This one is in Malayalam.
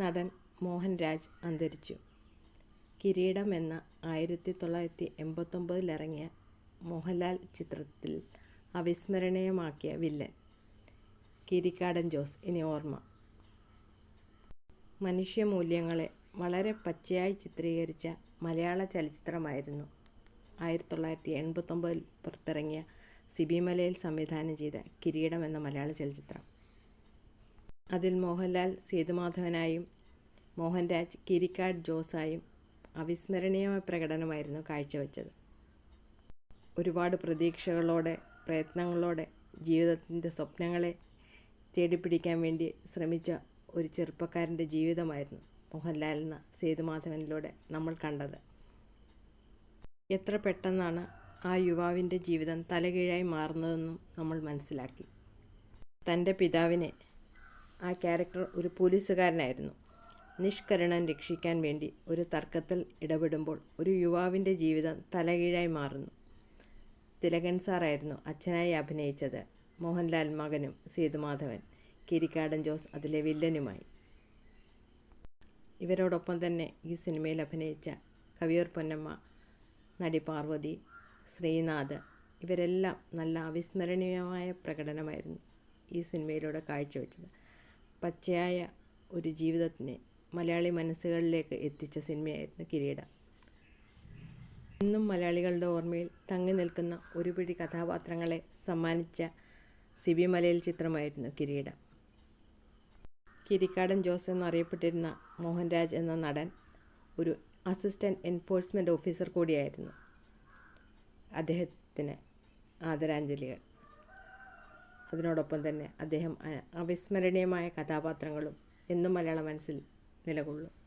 നടൻ മോഹൻരാജ് അന്തരിച്ചു. കിരീടം എന്ന ആയിരത്തി തൊള്ളായിരത്തി എൺപത്തൊമ്പതിലിറങ്ങിയ മോഹൻലാൽ ചിത്രത്തിൽ അവിസ്മരണീയമാക്കിയ വില്ലൻ കിരിക്കാടൻ ജോസ് ഇനി ഓർമ്മ. മനുഷ്യമൂല്യങ്ങളെ വളരെ പച്ചയായി ചിത്രീകരിച്ച മലയാള ചലച്ചിത്രമായിരുന്നു ആയിരത്തി തൊള്ളായിരത്തി എൺപത്തൊമ്പതിൽ പുറത്തിറങ്ങിയ സിബിമലയിൽ സംവിധാനം ചെയ്ത കിരീടം എന്ന മലയാള ചലച്ചിത്രം. അതിൽ മോഹൻലാൽ സേതുമാധവനായും മോഹൻരാജ് കിരിക്കാട് ജോസായും അവിസ്മരണീയമായ പ്രകടനമായിരുന്നു കാഴ്ചവെച്ചത്. ഒരുപാട് പ്രതീക്ഷകളോടെ പ്രയത്നങ്ങളോടെ ജീവിതത്തിന്റെ സ്വപ്നങ്ങളെ തേടിപ്പിടിക്കാൻ വേണ്ടി ശ്രമിച്ച ഒരു ചെറുപ്പക്കാരന്റെ ജീവിതമായിരുന്നു മോഹൻലാൽ എന്ന സേതുമാധവനിലൂടെ നമ്മൾ കണ്ടത്. എത്ര പെട്ടെന്നാണ് ആ യുവാവിന്റെ ജീവിതം തലകീഴായി മാറുന്നതെന്നും നമ്മൾ മനസ്സിലാക്കി. തന്റെ പിതാവിനെ ആ ക്യാരക്ടർ ഒരു പോലീസുകാരനായിരുന്നു നിഷ്കരണൻ രക്ഷിക്കാൻ വേണ്ടി ഒരു തർക്കത്തിൽ ഇടപെടുമ്പോൾ ഒരു യുവാവിന്റെ ജീവിതം തലകീഴായി മാറുന്നു. തിലകൻ സാറായിരുന്നു അച്ഛനായി അഭിനയിച്ചത്. മോഹൻലാൽ മകനും സേതുമാധവൻ, കിരിക്കാടൻ ജോസ് അതിലെ വില്ലനുമായി. ഇവരോടൊപ്പം തന്നെ ഈ സിനിമയിൽ അഭിനയിച്ച കവിയൂർ പൊന്നമ്മ, നടി പാർവതി, ശ്രീനാഥ് ഇവരെല്ലാം നല്ല അവിസ്മരണീയമായ പ്രകടനമായിരുന്നു ഈ സിനിമയിലൂടെ കാഴ്ചവെച്ചത്. പച്ചയായ ഒരു ജീവിതത്തിനെ മലയാളി മനസ്സുകളിലേക്ക് എത്തിച്ച സിനിമയായിരുന്നു കിരീടം. ഇന്നും മലയാളികളുടെ ഓർമ്മയിൽ തങ്ങി നിൽക്കുന്ന ഒരു പിടി കഥാപാത്രങ്ങളെ സമ്മാനിച്ച സിബി മലയിൽ ചിത്രമായിരുന്നു കിരീടം. കിരിക്കാടൻ ജോസ് എന്നറിയപ്പെട്ടിരുന്ന മോഹൻരാജ് എന്ന നടൻ ഒരു അസിസ്റ്റന്റ് എൻഫോഴ്സ്മെന്റ് ഓഫീസർ കൂടിയായിരുന്നു. അദ്ദേഹത്തിന് ആദരാഞ്ജലികൾ. അതിനോടൊപ്പം തന്നെ അദ്ദേഹം അവിസ്മരണീയമായ കഥാപാത്രങ്ങളും എന്നും മലയാള മനസ്സിൽ നിലകൊള്ളും.